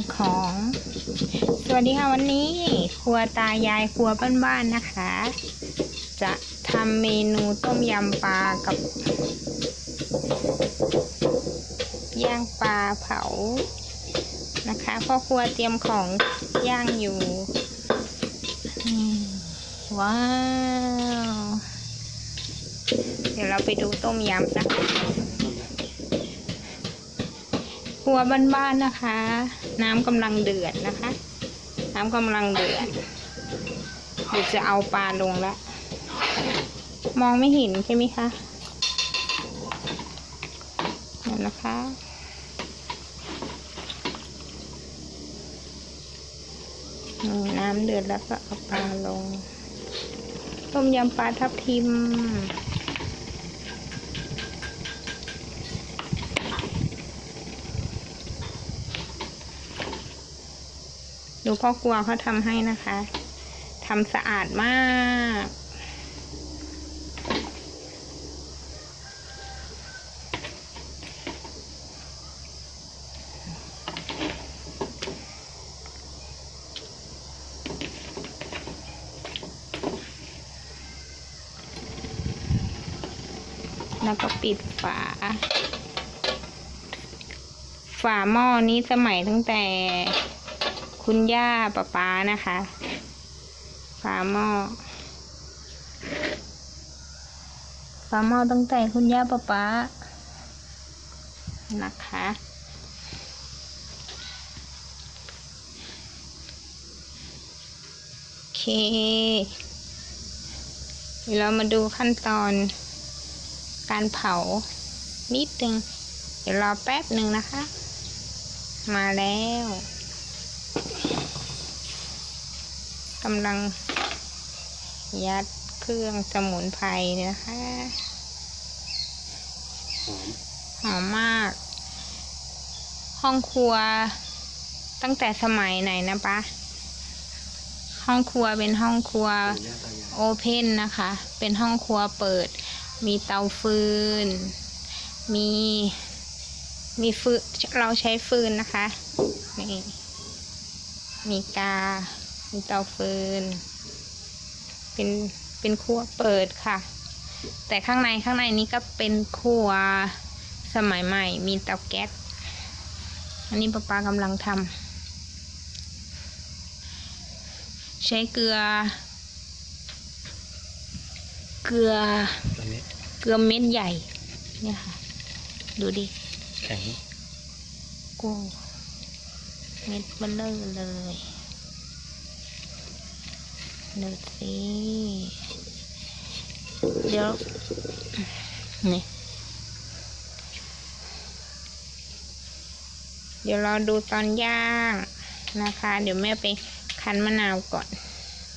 ำของ สวัสดีค่ะวันนี้ ครัวตายายครัวบ้านๆนะคะ จะทำเมนูต้มยำปลากับย่างปลาเผานะคะพ่อครัวเตรียมของย่างอยู่ ว้าว เดี๋ยวเราไปดูต้มยำนะคะครัวบ้านๆนะคะ น้ำกำลังเดือดนะคะ น้ำกำลังเดือดเดี๋ยวจะเอาปลาลงแล้ว มองไม่เห็นใช่ไหมคะเห็นนะคะน้ำเดือดแล้วก็เอาปลาลง ต้มยำปลาทับทิม ดูพ่อครัวเขาทำให้นะคะทำสะอาดมาก แล้วก็ปิดฝาฝาหม้อนี้สมัยตั้งแต่ คุณย่าป้าป๊านะคะฝาหม้อฝาหม้อตั้งแต่คุณย่าป้าป๊านะคะโอเคเดี๋ยวเรามาดูขั้นตอนการเผานิดนึง เดี๋ยวรอแป๊บหนึ่งนะคะ มาแล้วกำลัง ยัดเครื่องสมุนไพรเนี่ยนะคะหอมหอมมาก ห้องครัวตั้งแต่สมัยไหนนะปะห้องครัวเป็นห้องครัวปู่ย่าตายายโอเพนนะคะ เป็นห้องครัวเปิด มีเตาฟืน มีมีฟืนเราใช้ฟืนนะคะ นี่ มีกา มีเตาฟืน เป็นเป็นครัวเปิดค่ะ แต่ข้างในข้างในนี้ก็เป็นครัวสมัยใหม่ มีเตาแก๊ส อันนี้ป้าปากำลังทำใช้เกลือ เกลือตอนนี้เกลือเม็ดใหญ่ เนี่ยค่ะ ดูดิ แข็ง กู เม็ดเบลเลอร์เลย ดูสิเดี๋ยวนี่เดี๋ยวเราดูตอนย่างนะคะ เดี๋ยวแม่ไปคั้นมะนาวก่อน